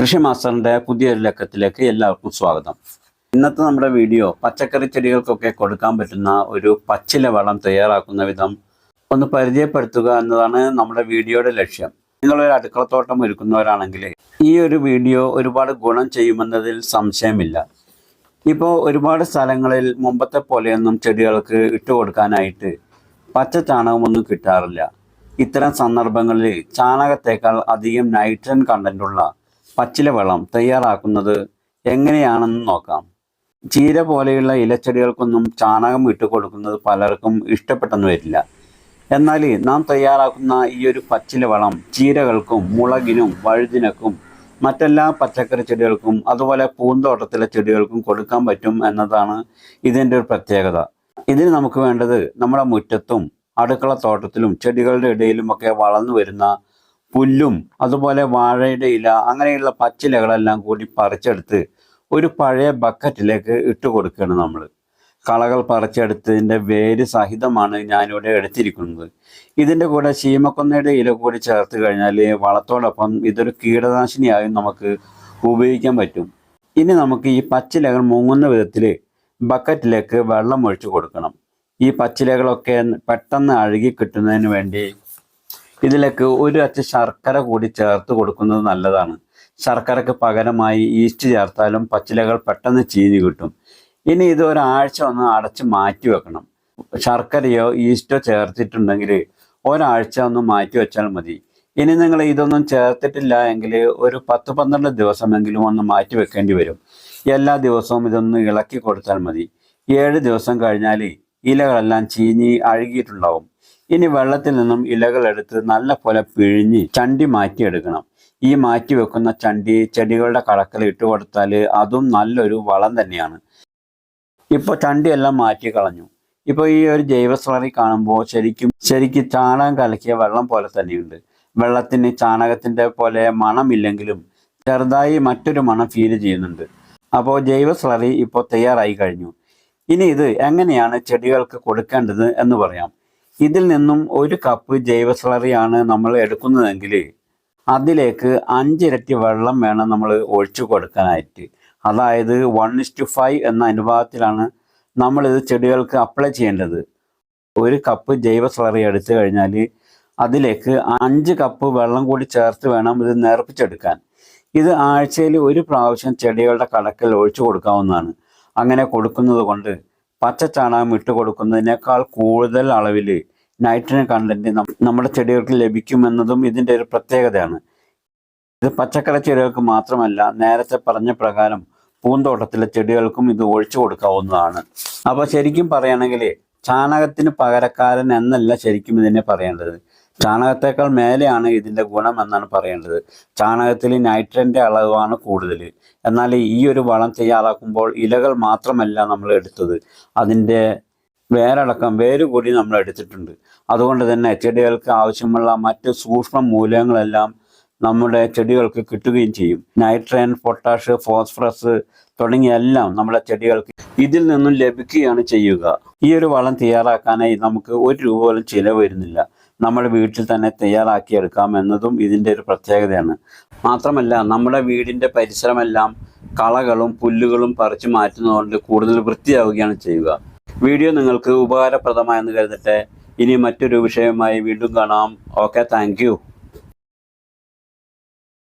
കൃഷി മാസ്റ്ററിന്റെ പുതിയൊരു ലക്കത്തിലേക്ക് എല്ലാവർക്കും സ്വാഗതം. ഇന്നത്തെ നമ്മുടെ വീഡിയോ പച്ചക്കറി ചെടികൾക്കൊക്കെ കൊടുക്കാൻ പറ്റുന്ന ഒരു പച്ചില വളം തയ്യാറാക്കുന്ന വിധം ഒന്ന് പരിചയപ്പെടുത്തുക എന്നതാണ് നമ്മുടെ വീഡിയോയുടെ ലക്ഷ്യം. നിങ്ങളൊരു അടുക്കളത്തോട്ടം ഒരുക്കുന്നവരാണെങ്കിൽ ഈ ഒരു വീഡിയോ ഒരുപാട് ഗുണം ചെയ്യുമെന്നതിൽ സംശയമില്ല. ഇപ്പോൾ ഒരുപാട് സ്ഥലങ്ങളിൽ മുമ്പത്തെ പോലെയൊന്നും ചെടികൾക്ക് ഇട്ട് കൊടുക്കാനായിട്ട് പച്ച ചാണകമൊന്നും കിട്ടാറില്ല. ഇത്തരം സന്ദർഭങ്ങളിൽ ചാണകത്തേക്കാൾ അധികം നൈട്രജൻ കണ്ടന്റുള്ള പച്ചില വെള്ളം തയ്യാറാക്കുന്നത് എങ്ങനെയാണെന്ന് നോക്കാം. ചീര പോലെയുള്ള ഇലച്ചെടികൾക്കൊന്നും ചാണകം ഇട്ട് കൊടുക്കുന്നത് പലർക്കും ഇഷ്ടപ്പെട്ടെന്ന് വരില്ല. എന്നാൽ നാം തയ്യാറാക്കുന്ന ഈ ഒരു പച്ചില വളം ചീരകൾക്കും മുളകിനും വഴുതിനക്കും മറ്റെല്ലാ പച്ചക്കറി ചെടികൾക്കും അതുപോലെ പൂന്തോട്ടത്തിലെ ചെടികൾക്കും കൊടുക്കാൻ പറ്റും എന്നതാണ് ഇതിന്റെ ഒരു പ്രത്യേകത. ഇതിന് നമുക്ക് വേണ്ടത് നമ്മുടെ മുറ്റത്തും അടുക്കള തോട്ടത്തിലും ചെടികളുടെ ഇടയിലുമൊക്കെ വളർന്നു വരുന്ന പുല്ലും അതുപോലെ വാഴയുടെ ഇല അങ്ങനെയുള്ള പച്ചിലകളെല്ലാം കൂടി പറിച്ചെടുത്ത് ഒരു പഴയ ബക്കറ്റിലേക്ക് ഇട്ട് കൊടുക്കുകയാണ് നമ്മൾ കളകൾ പറിച്ചെടുത്തതിന്റെ വേര് സഹിതമാണ് ഞാനിവിടെ എടുത്തിരിക്കുന്നത്. ഇതിന്റെ കൂടെ ശീമക്കൊന്നയുടെ ഇല കൂടി ചേർത്ത് കഴിഞ്ഞാൽ വളത്തോടൊപ്പം ഇതൊരു കീടനാശിനിയായും നമുക്ക് ഉപയോഗിക്കാൻ പറ്റും. ഇനി നമുക്ക് ഈ പച്ചിലകൾ മുങ്ങുന്ന വിധത്തിൽ ബക്കറ്റിലേക്ക് വെള്ളം ഒഴിച്ചു കൊടുക്കണം. ഈ പച്ചിലകളൊക്കെ പെട്ടെന്ന് അഴുകി കിട്ടുന്നതിന് വേണ്ടി ഇതിലേക്ക് ഒരു അച്ച് ശർക്കര കൂടി ചേർത്ത് കൊടുക്കുന്നത് നല്ലതാണ്. ശർക്കരക്ക് പകരമായി ഈസ്റ്റ് ചേർത്താലും പച്ചിലകൾ പെട്ടെന്ന് ചീഞ്ഞ് കിട്ടും. ഇനി ഇത് ഒരാഴ്ച ഒന്ന് അടച്ച് മാറ്റി വെക്കണം. ശർക്കരയോ ഈസ്റ്റോ ചേർത്തിട്ടുണ്ടെങ്കിൽ ഒരാഴ്ച ഒന്ന് മാറ്റി വെച്ചാൽ മതി. ഇനി നിങ്ങൾ ഇതൊന്നും ചേർത്തിട്ടില്ല എങ്കിൽ ഒരു പത്ത് പന്ത്രണ്ട് ദിവസമെങ്കിലും ഒന്ന് മാറ്റി വെക്കേണ്ടി വരും. എല്ലാ ദിവസവും ഇതൊന്ന് ഇളക്കി കൊടുത്താൽ മതി. ഏഴ് ദിവസം കഴിഞ്ഞാൽ ഇലകളെല്ലാം ചീഞ്ഞ് അഴുകിയിട്ടുണ്ടാവും. ഇനി വെള്ളത്തിൽ നിന്നും ഇലകളെടുത്ത് നല്ല പോലെ പിഴിഞ്ഞ് ചണ്ടി മാറ്റിയെടുക്കണം. ഈ മാറ്റി വെക്കുന്ന ചണ്ടി ചെടികളുടെ കടക്കൽ ഇട്ട് കൊടുത്താൽ അതും നല്ലൊരു വളം തന്നെയാണ്. ഇപ്പോൾ ചണ്ടിയെല്ലാം മാറ്റി കളഞ്ഞു. ഇപ്പോൾ ഈ ഒരു ജൈവ സ്ലറി കാണുമ്പോൾ ശരിക്കും ശരിക്കും ചാണകം കലക്കിയ വെള്ളം പോലെ തന്നെയുണ്ട്. വെള്ളത്തിന് ചാണകത്തിന്റെ പോലെ മണമില്ലെങ്കിലും ചെറുതായി മറ്റൊരു മണം ഫീൽ ചെയ്യുന്നുണ്ട്. അപ്പോൾ ജൈവ സ്ലറി ഇപ്പോൾ തയ്യാറായി കഴിഞ്ഞു. ഇനി ഇത് എങ്ങനെയാണ് ചെടികൾക്ക് കൊടുക്കേണ്ടത് എന്ന് പറയാം. ഇതിൽ നിന്നും ഒരു കപ്പ് ജൈവ സ്ലറിയാണ് നമ്മൾ എടുക്കുന്നതെങ്കിൽ അതിലേക്ക് അഞ്ചിരട്ടി വെള്ളം വേണം നമ്മൾ ഒഴിച്ചു കൊടുക്കാനായിട്ട്. അതായത് വൺ ഇസ്റ്റു ഫൈവ് എന്ന അനുപാതത്തിലാണ് നമ്മളിത് ചെടികൾക്ക് അപ്ലൈ ചെയ്യേണ്ടത്. ഒരു കപ്പ് ജൈവ സ്ലറി എടുത്തു കഴിഞ്ഞാൽ അതിലേക്ക് അഞ്ച് കപ്പ് വെള്ളം കൂടി ചേർത്ത് വേണം ഇത് നേർപ്പിച്ചെടുക്കാൻ. ഇത് ആഴ്ചയിൽ ഒരു പ്രാവശ്യം ചെടികളുടെ കടക്കൽ ഒഴിച്ചു കൊടുക്കാവുന്നതാണ്. അങ്ങനെ കൊടുക്കുന്നത് കൊണ്ട് പച്ച ചാണകം ഇട്ട് കൊടുക്കുന്നതിനേക്കാൾ കൂടുതൽ അളവിൽ നൈട്രജൻ കണ്ടന്റ് നമ്മുടെ ചെടികൾക്ക് ലഭിക്കുമെന്നതും ഇതിന്റെ ഒരു പ്രത്യേകതയാണ്. ഇത് പച്ചക്കറി ചെടികൾക്ക് മാത്രമല്ല നേരത്തെ പറഞ്ഞ പ്രകാരം പൂന്തോട്ടത്തിലെ ചെടികൾക്കും ഇത് ഒഴിച്ചു കൊടുക്കാവുന്നതാണ്. അപ്പോൾ ശരിക്കും പറയുകയാണെങ്കിൽ ചാണകത്തിന് പകരക്കാരൻ എന്നല്ല ശരിക്കും ഇതിനെ പറയേണ്ടത്. ചാണകത്തേക്കാൾ മേലെയാണ് ഇതിന്റെ ഗുണം എന്നാണ് പറയേണ്ടത്. ചാണകത്തിൽ നൈട്രന്റെ അളവാണ് കൂടുതൽ എന്നാൽ ഈ ഒരു വളം തയ്യാറാക്കുമ്പോൾ ഇലകൾ മാത്രമല്ല നമ്മൾ എടുത്തത്. അതിന്റെ വേരടക്കം വേര് കൂടി നമ്മൾ എടുത്തിട്ടുണ്ട്. അതുകൊണ്ട് തന്നെ ചെടികൾക്ക് ആവശ്യമുള്ള മറ്റ് സൂക്ഷ്മ മൂലകങ്ങളെല്ലാം നമ്മുടെ ചെടികൾക്ക് കിട്ടുകയും ചെയ്യും. നൈട്രജൻ പൊട്ടാഷ് ഫോസ്ഫറസ് തുടങ്ങിയ എല്ലാം നമ്മുടെ ചെടികൾക്ക് ഇതിൽ നിന്നും ലഭിക്കുകയാണ് ചെയ്യുക. ഈ ഒരു വളം തയ്യാറാക്കാനായി നമുക്ക് ഒരു രൂപ പോലും ചിലവ് വരുന്നില്ല. നമ്മുടെ വീട്ടിൽ തന്നെ തയ്യാറാക്കിയെടുക്കാം എന്നതും ഇതിന്റെ ഒരു പ്രത്യേകതയാണ്. മാത്രമല്ല നമ്മുടെ വീടിന്റെ പരിസരമെല്ലാം കളകളും പുല്ലുകളും പറിച്ചു മാറ്റുന്നതുകൊണ്ട് കൂടുതൽ വൃത്തിയാവുകയാണ് ചെയ്യുക. വീഡിയോ നിങ്ങൾക്ക് ഉപകാരപ്രദമായെന്ന് കരുതട്ടെ. ഇനി മറ്റൊരു വിഷയമായി വീണ്ടും കാണാം. Okay thank